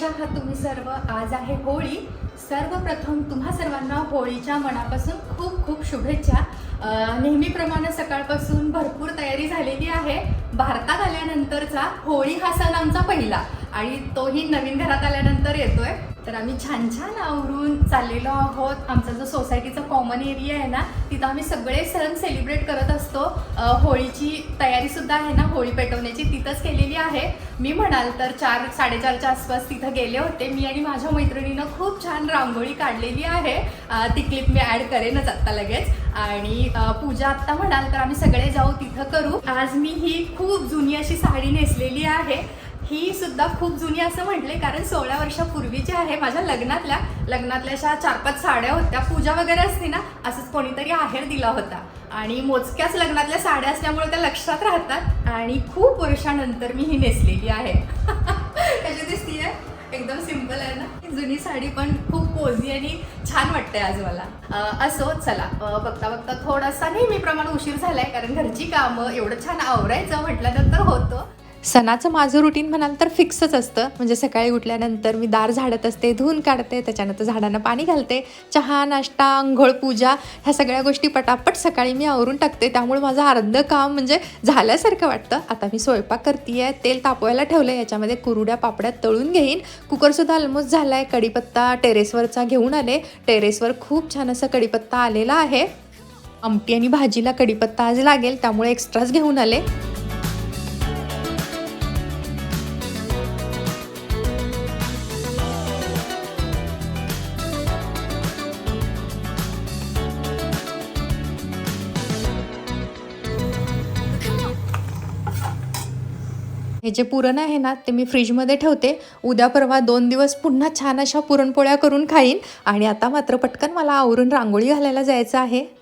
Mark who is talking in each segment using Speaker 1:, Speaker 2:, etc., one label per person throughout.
Speaker 1: कशा आहात तुम्ही सर्व आज आहे होळी. सर्वप्रथम तुम्हा सर्वांना होळीच्या मनापासून खूप खूप शुभेच्छा. नेहमीप्रमाणे सकाळपासून भरपूर तयारी झालेली आहे. भारतात आल्यानंतरचा होळी हा सण आमचा पहिला. आणि तोही नवीन घरात आल्यानंतर येतोय. तर आम्ही छान छान आवरून चाललेलो आहोत. आमचा जो सोसायटीचा कॉमन एरिया आहे ना तिथं आम्ही सगळे सण सेलिब्रेट करत असतो. होळीची तयारी सुद्धा आहे ना होळी पेटवण्याची तिथंच केलेली आहे. मी म्हणाल तर चार साडेचारच्या आसपास तिथं गेले होते. मी आणि माझ्या मैत्रिणीनं खूप छान रांगोळी काढलेली आहे. ती क्लिप मी ॲड करेनच आत्ता लगेच. आणि पूजा आत्ता म्हणाल तर आम्ही सगळे जाऊ तिथं करू. आज मी ही खूप जुनी अशी साडी नेसलेली आहे. ही सुद्धा खूप जुनी असं म्हटले कारण सोळा वर्षापूर्वीची आहे माझ्या लग्नातल्या लग्नातल्या अशा चार पाच साड्या होत्या. पूजा वगैरे असते ना असंच कोणीतरी आहेर दिला होता. आणि मोजक्याच लग्नातल्या साड्या असल्यामुळे त्या लक्षात राहतात. आणि खूप वर्षानंतर मी ही नेसलेली आहे. कशी दिसतीये एकदम सिंपल आहे ना? जुनी साडी पण खूप पोझी आणि छान वाटते आज मला. असो चला. बघता बघता थोडासा नेहमीप्रमाणे उशीर झालाय कारण घरची कामं एवढं छान आवरायचं म्हटल्यानंतर होतं.
Speaker 2: सणाचं माझं रुटीन म्हणाल तर फिक्सच असतं. म्हणजे सकाळी उठल्यानंतर मी दार झाडत असते धुवून काढते त्याच्यानंतर झाडांना पाणी घालते चहा नाश्ता आंघोळ पूजा ह्या सगळ्या गोष्टी पटापट सकाळी मी आवरून टाकते. त्यामुळे माझं अर्ध काम म्हणजे झाल्यासारखं वाटतं. आता मी स्वयंपाक करते तेल तापवायला ठेवलं याच्यामध्ये कुरुड्या पापड्या तळून घेईन. कुकरसुद्धा ऑलमोस्ट झाला आहे कढीपत्ता टेरेसवरचा घेऊन आले. टेरेसवर खूप छान असा कढीपत्ता आलेला आहे. आमटी आणि भाजीला कढीपत्ता आज लागेल त्यामुळे एक्स्ट्राच घेऊन आले. हे जे पुरण आहे ना ते मी फ्रीजमध्ये ठेवते. उद्या परवा दोन दिवस पुन्हा छान अशा पुरणपोळ्या करून खाईन. आणि आता मात्र पटकन मला आवरून रांगोळी घालायला जायचं आहे.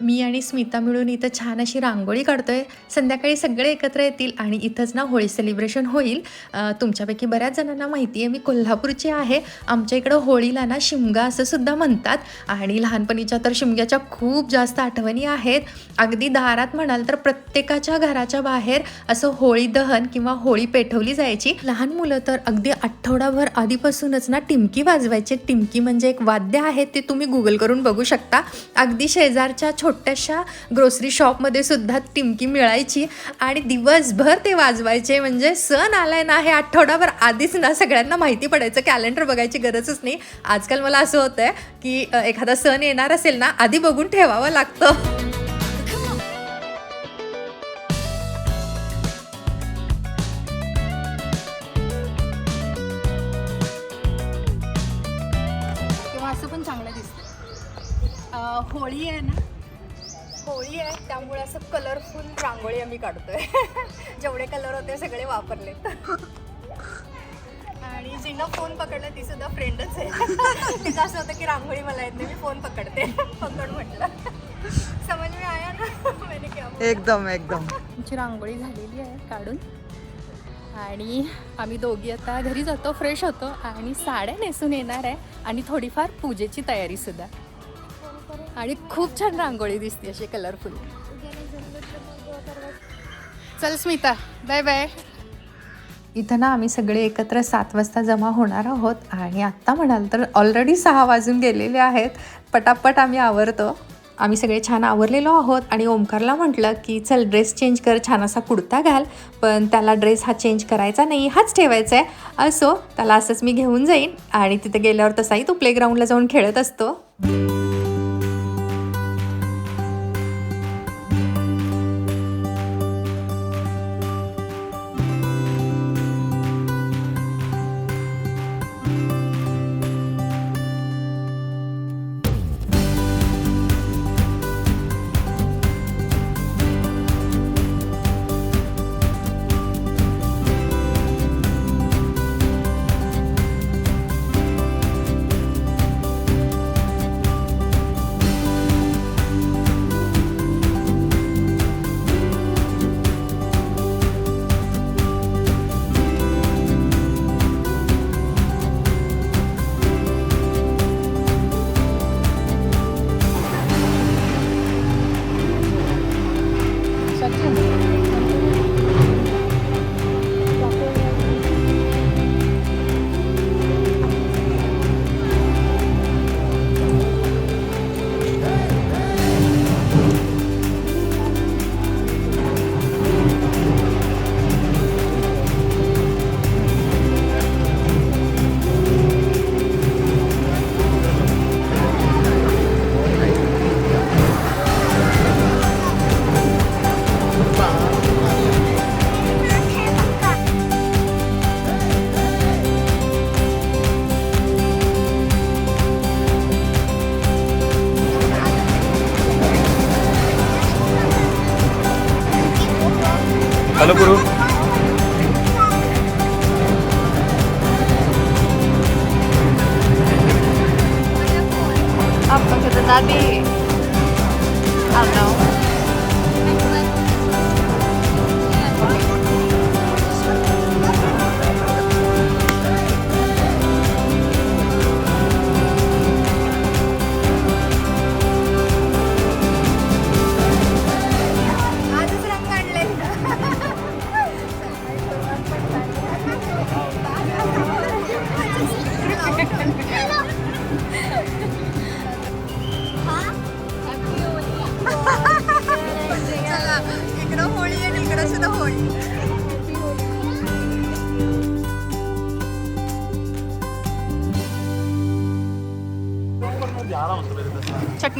Speaker 2: मी आणि स्मिता मिळून इथं छान अशी रांगोळी काढतोय. संध्याकाळी सगळे एकत्र येतील आणि इथंच ना होळी सेलिब्रेशन होईल. तुमच्यापैकी बऱ्याच जणांना माहिती आहे मी कोल्हापूरची आहे. आमच्या इकडं होळीला ना शिमगा असं सुद्धा म्हणतात. आणि लहानपणीच्या तर शिमग्याच्या खूप जास्त आठवणी आहेत. अगदी दारात म्हणाल तर प्रत्येकाच्या घराच्या बाहेर असं होळी दहन किंवा होळी पेटवली जायची. लहान मुलं तर अगदी आठवडाभर आधीपासूनच ना टिमकी वाजवायचे. टिमकी म्हणजे एक वाद्य आहे ते तुम्ही गुगल करून बघू शकता. अगदी शेजारच्या छोट्याशा ग्रोसरी शॉपमध्ये सुद्धा टिमकी मिळायची. आणि दिवसभर ते वाजवायचे. म्हणजे सण आलाय ना हे आठवडाभर आधीच ना सगळ्यांना माहिती पडायचं. कॅलेंडर बघायची गरजच नाही. आजकाल मला असं होतं आहे की एखादा सण येणार असेल ना आधी बघून ठेवावं लागतं.
Speaker 1: असं पण चांगलं दिसतं होळी आहे ना होळी आहे त्यामुळे असं कलरफुल रांगोळी आम्ही काढतोय. जेवढे कलर होते सगळे वापरले आणि जिनं फोन पकडला ती सुद्धा फ्रेंडच आहे. तिचं असं होतं की रांगोळी मला येत नाही मी फोन पकडते. पकड म्हटलं. समज मी आया ना मैंने क्या बोला?
Speaker 3: एकदम एकदम.
Speaker 1: आमची रांगोळी झालेली आहे काढून. आणि आम्ही दोघी आता घरी जातो फ्रेश होतो. आणि साड्या नेसून येणार आहे. आणि थोडीफार पूजेची तयारी सुद्धा. आणि खूप छान रांगोळी दिसते अशी कलरफुल चल स्मिता बाय बाय
Speaker 2: इथं ना आम्ही सगळे एकत्र सात वाजता जमा होणार आहोत आणि आत्ता म्हणाल तर ऑलरेडी सहा वाजून गेलेले आहेत. पटापट आम्ही आवरतो. आम्ही सगळे छान आवरलेलो आहोत आणि ओमकारला म्हटलं की चल ड्रेस चेंज कर छान असा कुडता घाल. पण त्याला ड्रेस हा चेंज करायचा नाही हाच ठेवायचा आहे. असो त्याला असंच मी घेऊन जाईन. आणि तिथे गेल्यावर तसाही तो प्लेग्राऊंडला जाऊन खेळत असतो. that be? I don't know.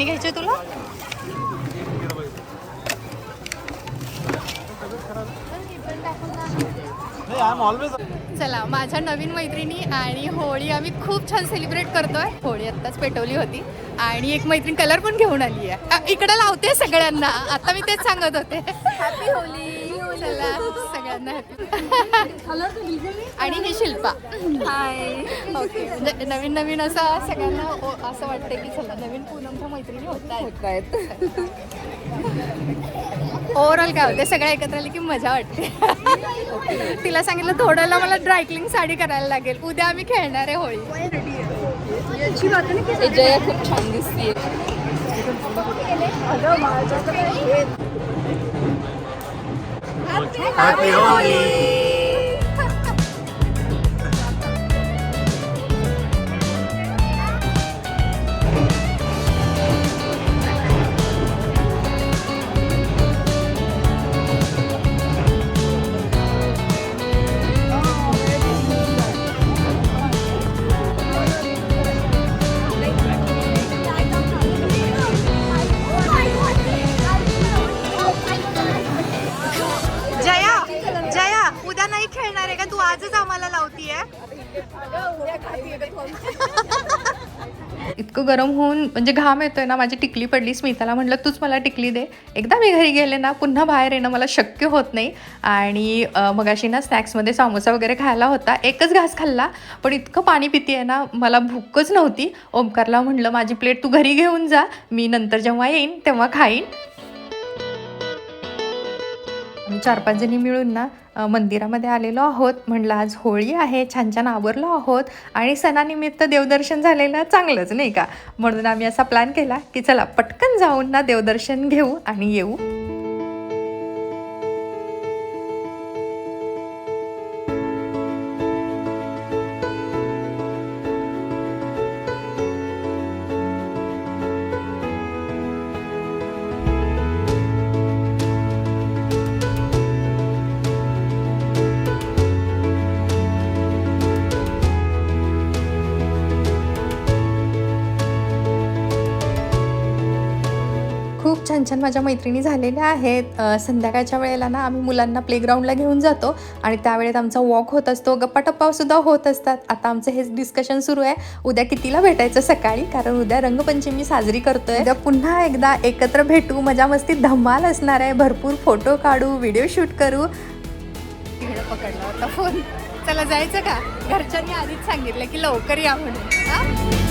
Speaker 2: चटणी घ्यायची तुला?
Speaker 1: चला माझ्या नवीन मैत्रिणी आणि होळी आम्ही खूप छान सेलिब्रेट करतोय. होळी आत्ताच पेटवली होती. आणि एक मैत्रीण कलर पण घेऊन आली आहे. इकडं लावते सगळ्यांना. आता मी तेच सांगत होते. हॅपी होळी चला आणि ही शिल्पा. ओके म्हणजे नवीन नवीन असं सगळ्यांना असं वाटतं की चला नवीन पूनमच्या मैत्रिणी होत आहेत. ओव्हरऑल काय होते सगळ्या एकत्र आले की मजा वाटते. तिला सांगितलं थोड्याला मला ड्रायक्लिंग साडी करायला लागेल. उद्या आम्ही खेळणार आहे होळी.
Speaker 2: जया खूप छान दिसते
Speaker 3: हॅपी होळी
Speaker 2: इतकं गरम होऊन म्हणजे घाम येतोय ना माझी टिकली पडली. स्मिताला म्हटलं तूच मला टिकली दे. एकदा मी घरी गेले ना पुन्हा बाहेर येणं मला शक्य होत नाही. आणि मगाशी ना स्नॅक्समध्ये समोसा वगैरे खायला होता. एकच घास खाल्ला पण इतकं पाणी पिती आहे ना मला भूकच नव्हती. ओमकारला म्हटलं माझी प्लेट तू घरी घेऊन जा. मी नंतर जेव्हा येईन तेव्हा खाईन. चार पाच जणी मिळून ना मंदिरामध्ये आलेलो आहोत. म्हणलं आज होळी आहे छान छान आवरलो आहोत आणि सणानिमित्त देवदर्शन झालेलं चांगलंच नाही का? म्हणून आम्ही असा प्लॅन केला की चला पटकन जाऊन ना देवदर्शन घेऊ आणि येऊ. छान छान माझ्या मैत्रिणी झालेल्या आहेत. संध्याकाळच्या वेळेला ना आम्ही मुलांना प्लेग्राऊंडला घेऊन जातो आणि त्यावेळेत आमचा वॉक होत असतो. गप्पाटप्पासुद्धा होत असतात. आता आमचं हेच डिस्कशन सुरू आहे. उद्या कितीला भेटायचं सकाळी? कारण उद्या रंगपंचमी साजरी करतोय. उद्या पुन्हा एकदा एकत्र भेटू. मजा मस्ती धमाल असणार आहे. भरपूर फोटो काढू व्हिडिओ शूट करू.
Speaker 1: पकडला होता फोन चला जायचं का? घरच्यांनी आधीच सांगितलं की लवकर या म्हणून.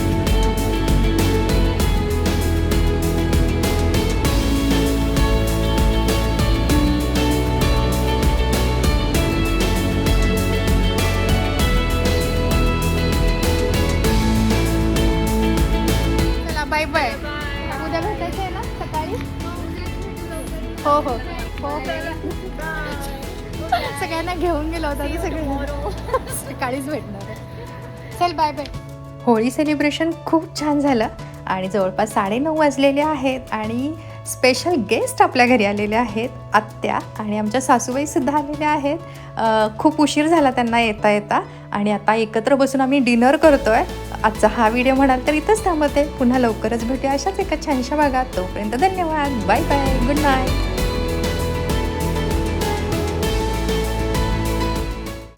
Speaker 1: Bye bye. उद्या भेटायचं आहे ना सकाळी? हो हो. हो. सगळ्यांना घेऊन गेलो होता की सगळे. सकाळीच भेटणार आहे. चल बाय बाय.
Speaker 2: होळी सेलिब्रेशन खूप छान झालं. आणि जवळपास साडेनऊ वाजलेले आहेत आणि स्पेशल गेस्ट आपल्या घरी आलेले आहेत आत्या आणि आमच्या सासूबाईसुद्धा आलेल्या आहेत. खूप उशीर झाला त्यांना येता येता आणि आता एकत्र बसून आम्ही डिनर करतो आहे आजचा हा व्हिडिओ म्हणाल तर इथंच थांबते. पुन्हा लवकरच भेटूया अशाच एका छानशा भागात. तोपर्यंत धन्यवाद. Bye bye good night